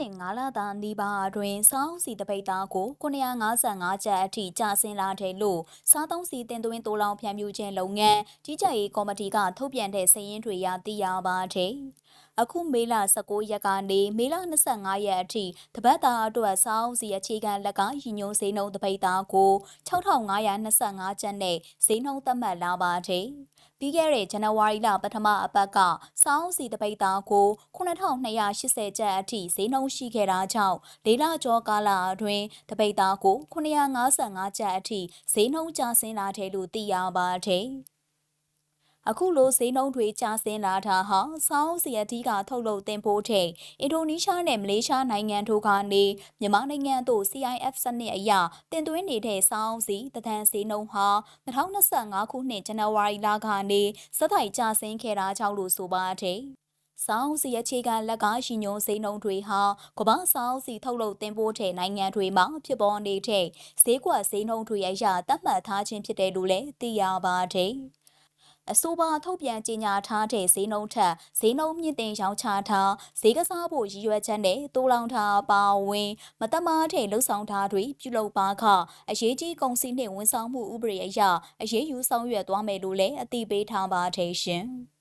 5လသားနီးပါးအတွင်းစောင်းစီတပိတ်သားကို955ကျပ်အထိကျဆင်းလာတယ်လို့စားသုံးစီတင်သွင်းတိုးလောင်ဖြန့်ဖြူးခြင်းလုပ်ငန်းကြီးကြပ်ရေးကော်မတီကထုတ်ပြန်တဲ့စာရင်းတွေအရသိရပါတယ်။ အခုမေလ19ရက်ကနေမေလ25ရက်အထိတပတ်တာအတွက်စောင်းစီအခြေခံလက်ကရည်ညွှန်းဈေးနှုန်းတပိတ်သားကို6525ကျပ်နဲ့ဈေးနှုန်းသတ်မှတ်လာပါတယ်။ပြီးခဲ့တဲ့ဇန်နဝါရီလပထမအပတ်ကစောင်းစီတပိတ်သားကို9280ကျပ်အထိဈေးနှုန်းရှိခဲ့တာကြောင့်လေးလကျော်ကာလအတွင်းတပိတ်သားကို955ကျပ်အထိဈေးနှုန်းကျဆင်းလာတယ်လို့သိရပါတယ်။ အခုလိုဈေးနှုန်းတွေကျဆင်းလာတာဟာစောင်းစီအထီးကထုတ်လုပ်တင်ပို့တဲ့အင်ဒိုနီးရှားနဲ့မလေးရှားနိုင်ငံတို့ကနေမြန်မာနိုင်ငံသို့ CIF စနစ်အရတင်သွင်းနေတဲ့စောင်းစီတသန်းဈေးနှုန်းဟာ2025ခုနှစ်ဇန်နဝါရီလကနေစက်တိုင်ကျဆင်းခဲ့တာကြောင့်လို့ဆိုပါတယ်။စောင်းစီအခြေခံလက်ကားရှင်ညုံစိန်နှုံတွေဟာကမ္ဘာစောင်းစီထုတ်လုပ်တင်ပို့တဲ့နိုင်ငံတွေမှာဖြစ်ပေါ်နေတဲ့ဈေးကွက်ဈေးနှုံတွေအရသတ်မှတ်ထားခြင်းဖြစ်တယ်လို့လည်းသိရပါတယ်။ အဆိုပါထုတ်ပြန်ကြေညာထားတဲ့ဈေးနှုန်းထက်ဈေးနှုန်းမြင့်တင်ရောင်းချထားဈေးကစားဖို့ရည်ရွယ်ချက်နဲ့တိုးလောင်ထားပါဝင်မတမားတဲ့လှုပ်ဆောင်ထားတွေပြုလုပ်ပါကအရေးကြီးကုန်စည်နှင့်ဝန်ဆောင်မှုဥပဒေအရအရေးယူဆောင်ရွက်သွားမယ်လို့လည်းအသိပေးထားပါတယ်ရှင်။